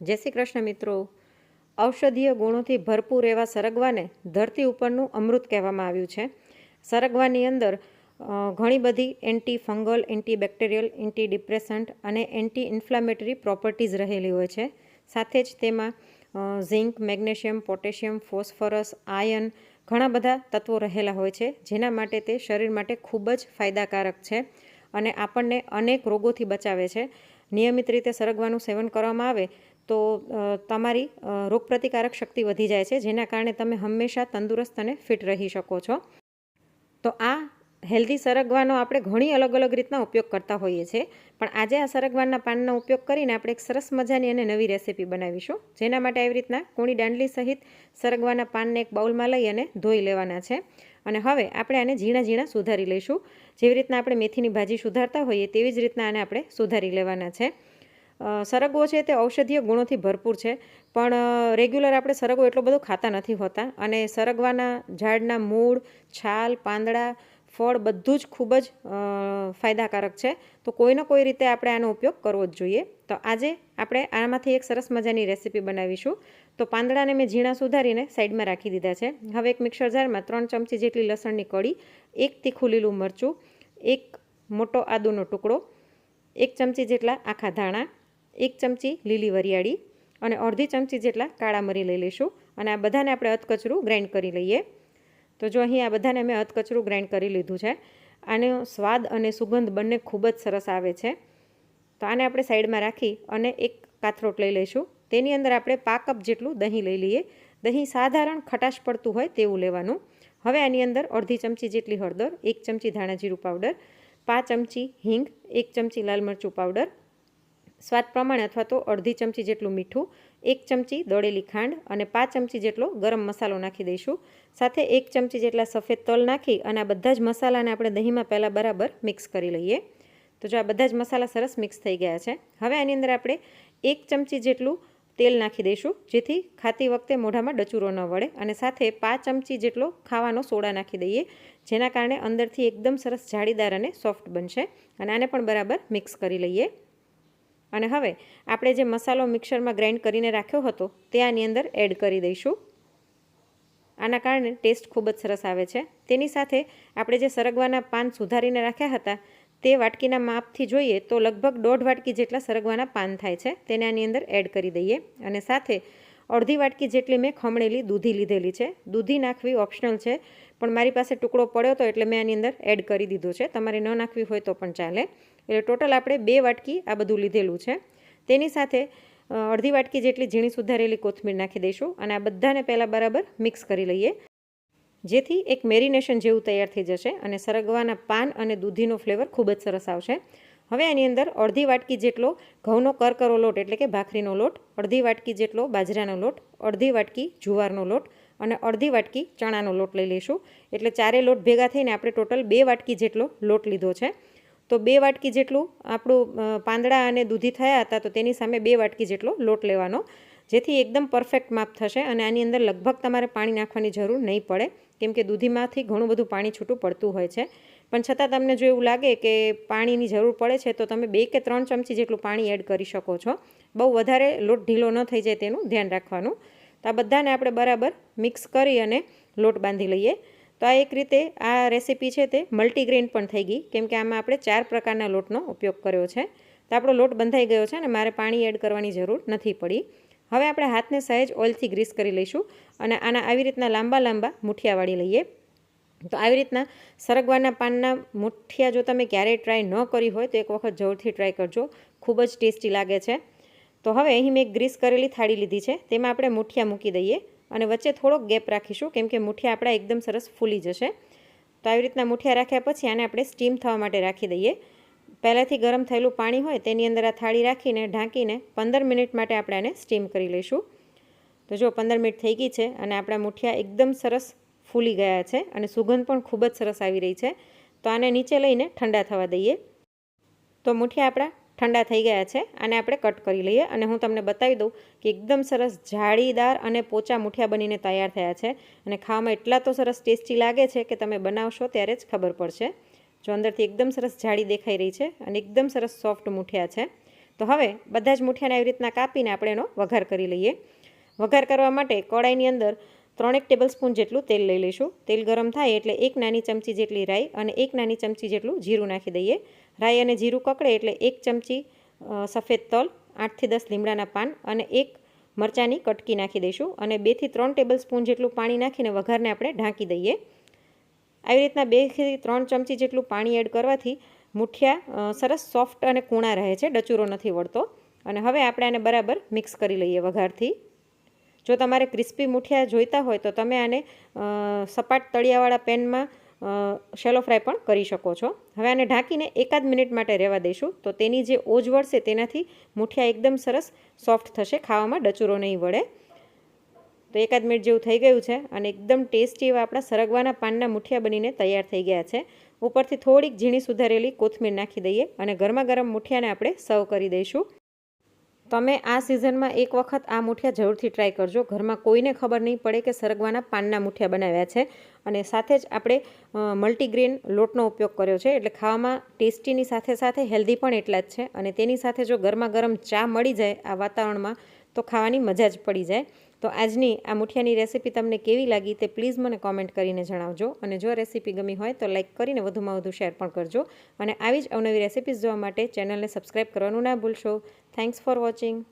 જય શ્રી કૃષ્ણ મિત્રો. ઔષધીય ગુણોથી ભરપૂર એવા સરગવાને ધરતી ઉપરનું અમૃત કહેવામાં આવ્યું છે. સરગવાની અંદર ઘણી બધી anti fungal anti bacterial anti depressant અને એન્ટી ઇન્ફ્લામેટરી પ્રોપર્ટીઝ રહેલી હોય છે. સાથે જ તેમાં zinc, magnesium, potassium, phosphorus, iron ઘણા બધા તત્વો રહેલા હોય છે, જેના માટે તે શરીર માટે ખૂબ જ ફાયદાકારક છે અને આપણને અનેક રોગોથી બચાવે છે. નિયમિત રીતે સરગવાનું સેવન કરવામાં આવે તો તમારી રોગપ્રતિકારક શક્તિ વધી જાય છે, જેના કારણે તમે હંમેશા તંદુરસ્ત અને ફિટ રહી શકો છો. તો આ હેલ્ધી સરગવાનો આપણે ઘણી અલગ અલગ રીતના ઉપયોગ કરતા હોઈએ છીએ પણ આજે આ સરગવાના પાનનો ઉપયોગ કરીને આપણે એક સરસ મજાની અને નવી રેસીપી બનાવીશું, જેના માટે આવી રીતના કોણી દાંડલી સહિત સરગવાના પાનને એક બાઉલમાં લઈ અને ધોઈ લેવાના છે. અને હવે આપણે આને ઝીણા ઝીણા સુધારી લઈશું, જેવી રીતના આપણે મેથીની ભાજી સુધારતા હોઈએ તેવી જ રીતના આને આપણે સુધારી લેવાના છે. સરગવો છે તે ઔષધીય ગુણોથી ભરપૂર છે, પણ રેગ્યુલર આપણે સરગવો એટલો બધો ખાતા નથી હોતા અને સરગવાના ઝાડના મૂળ, છાલ, પાંદડા, ફળ બધું જ ખૂબ જ ફાયદાકારક છે. તો કોઈને કોઈ રીતે આપણે આનો ઉપયોગ કરવો જ જોઈએ. તો આજે આપણે આમાંથી એક સરસ મજાની રેસીપી બનાવીશું. તો પાંદડાને મેં ઝીણા સુધારીને સાઈડમાં રાખી દીધા છે. હવે એક મિક્સર જારમાં ત્રણ ચમચી જેટલી લસણની કળી, એક તીખું લીલું મરચું, એક મોટો આદુનો ટુકડો, એક ચમચી જેટલા આખા ધાણા એક ચમચી લીલી વરિયાળી અને અડધી ચમચી જેટલા કાળા મરી લઈ લઈશું. અને આ બધાને આપણે અધકચરું ગ્રાઇન્ડ કરી લઈએ. તો જો અહીં આ બધાને મેં અધકચરું ગ્રાઇન્ડ કરી લીધું છે. આનો સ્વાદ અને સુગંધ બંને ખૂબ જ સરસ આવે છે. તો આને આપણે સાઈડમાં રાખી અને એક કાથરોટ લઈ લઈશું. તેની અંદર આપણે પા કપ જેટલું દહીં લઈ લઈએ. દહીં સાધારણ ખટાશ પડતું હોય તેવું લેવાનું. હવે આની અંદર અડધી ચમચી જેટલી હળદર, એક ચમચી ધાણા જીરું પાવડર પાંચ ચમચી હિંગ, એક ચમચી લાલ મરચું પાવડર સ્વાદ પ્રમાણે અથવા તો અડધી ચમચી જેટલું મીઠું, એક ચમચી દળેલી ખાંડ અને પાંચ ચમચી જેટલો ગરમ મસાલો નાખી દઈશું. સાથે એક ચમચી જેટલા સફેદ તલ નાખી અને આ બધા જ મસાલાને આપણે દહીંમાં પહેલાં બરાબર મિક્સ કરી લઈએ. તો જો આ બધા જ મસાલા સરસ મિક્સ થઈ ગયા છે, હવે આની અંદર આપણે એક ચમચી જેટલું તેલ નાખી દઈશું, જેથી ખાતી વખતે મોઢામાં ડચુરો ન વળે અને સાથે પાંચ ચમચી જેટલો ખાવાનો સોડા નાખી દઈએ, જેના કારણે અંદરથી એકદમ સરસ જાળીદાર અને સોફ્ટ બનશે અને આને પણ બરાબર મિક્સ કરી લઈએ. અને હવે આપણે જે મસાલો મિક્સરમાં ગ્રાઇન્ડ કરીને રાખ્યો હતો તે આની અંદર એડ કરી દઈશું. આના કારણે ટેસ્ટ ખૂબ જ સરસ આવે છે. તેની સાથે આપણે જે સરગવાના પાન સુધારીને રાખ્યા હતા તે વાટકીના માપથી જોઈએ તો લગભગ દોઢ વાટકી જેટલા સરગવાના પાન થાય છે. તેને આની અંદર એડ કરી દઈએ અને સાથે અડધી વાટકી જેટલી મેં ખમણેલી દૂધી લીધેલી છે. દૂધી નાખવી ઓપ્શનલ છે, પણ મારી પાસે ટુકડો પડ્યો હતો એટલે મેં આની અંદર એડ કરી દીધો છે. તમારે ન નાખવી હોય તો પણ ચાલે. એટલે ટોટલ આપણે બે વાટકી આ બધું લીધેલું છે. તેની સાથે અડધી વાટકી જેટલી ઝીણી સુધારેલી કોથમીર નાખી દઈશું અને આ બધાને પહેલાં બરાબર મિક્સ કરી લઈએ. જેથી એક મેરિનેશન જેવું તૈયાર થઈ જશે અને સરગવાના પાન અને દૂધીનો ફ્લેવર ખૂબ જ સરસ આવશે. હવે આની અંદર અડધી વાટકી જેટલો ઘઉંનો કરકરો લોટ, એટલે કે ભાખરીનો લોટ, અડધી વાટકી જેટલો બાજરાનો લોટ, અડધી વાટકી જુવારનો લોટ અને અડધી વાટકી ચણાનો લોટ લઈ લઈશું. એટલે ચારે લોટ ભેગા થઈને આપણે ટોટલ બે વાટકી જેટલો લોટ લીધો છે. તો બે વાટકી જેટલું આપણું પાંદડા અને દૂધી થયા હતા, તો તેની સામે બે વાટકી જેટલો લોટ લેવાનો, જેથી એકદમ પરફેક્ટ માપ થશે અને આની અંદર લગભગ તમારે પાણી નાખવાની જરૂર નહીં પડે, કેમ કે દૂધીમાંથી ઘણું બધું પાણી છૂટું પડતું હોય છે. પણ છતાં તમને જો એવું લાગે કે પાણીની જરૂર પડે છે, તો તમે બે કે ત્રણ ચમચી જેટલું પાણી એડ કરી શકો છો. બહુ વધારે લોટ ઢીલો ન થઈ જાય તેનું ધ્યાન રાખવાનું. તો આ બધાને આપણે બરાબર મિક્સ કરી અને લોટ બાંધી લઈએ. તો આ એક રીતે આ રેસીપી છે તે મલ્ટીગ્રેન પણ થઈ ગઈ. કેમ કે આમાં આપણે ચાર પ્રકારના લોટનો ઉપયોગ કર્યો છે. તો આપણો લોટ બંધાઈ ગયો છે અને મારે પાણી એડ કરવાની જરૂર નથી પડી. હવે આપણે હાથને સહેજ ઓઇલથી ગ્રીસ કરી લઈશું અને આના આવી રીતના લાંબા લાંબા મુઠિયા વાળી લઈએ. તો આવી રીતના સરગવાના પાનના મુઠિયા જો તમે ક્યારેય ટ્રાય ન કરી હોય તો એક વખત જરૂરથી ટ્રાય કરજો. ખૂબ જ ટેસ્ટી લાગે છે. તો હવે અહીં મેં ગ્રીસ કરેલી થાળી લીધી છે. તેમાં આપણે મુઠિયા મૂકી દઈએ. અને વચ્ચે થોડોક ગેપ રાખીશું, કેમ કે મુઠિયા આપણા એકદમ સરસ ફૂલી જશે. તો આવી રીતના મુઠિયા રાખ્યા પછી આને આપણે સ્ટીમ થવા માટે રાખી દઈએ. પહેલાંથી ગરમ થયેલું પાણી હોય તેની અંદર આ થાળી રાખીને, ઢાંકીને પંદર મિનિટ માટે આપણે આને સ્ટીમ કરી લઈશું. તો જો પંદર મિનિટ થઈ ગઈ છે અને આપણા મુઠિયા એકદમ સરસ ફૂલી ગયા છે અને સુગંધ પણ ખૂબ જ સરસ આવી રહી છે, તો આને નીચે લઈને ઠંડા થવા દઈએ. તો મુઠિયા આપણા ઠંડા થઈ ગયા છે, આને આપણે કટ કરી લઈએ અને હું તમને બતાવી દઉં કે એકદમ સરસ જાળીદાર અને પોચા મુઠિયા બનીને તૈયાર થયા છે અને ખાવામાં એટલા તો સરસ ટેસ્ટી લાગે છે કે તમે બનાવશો ત્યારે જ ખબર પડશે. જો અંદરથી એકદમ સરસ જાળી દેખાઈ રહી છે અને એકદમ સરસ સોફ્ટ મુઠિયા છે. તો હવે બધા જ મુઠિયાને આવી રીતના કાપીને આપણે એનો વઘાર કરી લઈએ. વઘાર કરવા માટે કડાઈની અંદર ત્રણેક ટેબલ સ્પૂન જેટલું તેલ લઈ લઈશું. તેલ ગરમ થાય એટલે એક નાની ચમચી જેટલી રાઈ અને એક નાની ચમચી જેટલું જીરું નાખી દઈએ. રાઈ અને જીરું કકડે એટલે એક ચમચી સફેદ તલ, આઠથી દસ લીમડાના પાન અને એક મરચાંની કટકી નાખી દઈશું અને બેથી ત્રણ ટેબલ સ્પૂન જેટલું પાણી નાખીને વઘારને આપણે ઢાંકી દઈએ. આવી રીતના બેથી ત્રણ ચમચી જેટલું પાણી એડ કરવાથી મુઠિયા સરસ સોફ્ટ અને કૂણા રહે છે, ડચુરો નથી વળતો. અને હવે આપણે આને બરાબર મિક્સ કરી લઈએ વઘારથી. જો તમારે ક્રિસ્પી મુઠિયા જોઈતા હોય તો તમે આને સપાટ તળિયાવાળા પેનમાં શેલો ફ્રાય પણ કરી શકો છો. હવે આને ઢાંકીને એકાદ મિનિટ માટે રહેવા દઈશું તો તેની જે ઓજ વળશે તેનાથી મુઠિયા એકદમ સરસ સોફ્ટ થશે, ખાવામાં ડચુરો નહીં વળે. તો એકાદ મિનિટ જેવું થઈ ગયું છે અને એકદમ ટેસ્ટી એવા આપણા સરગવાના પાનના મુઠિયા બનીને તૈયાર થઈ ગયા છે. ઉપરથી થોડીક ઝીણી સુધારેલી કોથમીર નાખી દઈએ અને ગરમા ગરમ મુઠિયાને આપણે સર્વ કરી દઈશું. તમે આ સિઝનમાં એક વખત આ મુઠિયા જરૂરથી ટ્રાય કરજો. ઘરમાં કોઈને ખબર નહીં પડે કે સરગવાના પાનના મુઠિયા બનાવ્યા છે અને સાથે જ આપણે મલ્ટીગ્રેન લોટનો ઉપયોગ કર્યો છે. એટલે ખાવામાં ટેસ્ટીની સાથે સાથે હેલ્ધી પણ એટલા જ છે. અને તેની સાથે જો ગરમા ગરમ ચા મળી જાય આ વાતાવરણમાં, તો ખાવાની મજા જ પડી જાય. તો આજની આ મુઠિયાની રેસીપી તમને કેવી લાગી તે પ્લીઝ મને કોમેન્ટ કરીને જણાવજો. અને જો રેસીપી ગમી હોય તો લાઇક કરીને વધુમાં વધુ શેર પણ કરજો. અને આવી જ અવનવી રેસીપીઝ જોવા માટે ચેનલને સબસ્ક્રાઈબ કરવાનું ના ભૂલશો. Thanks for watching.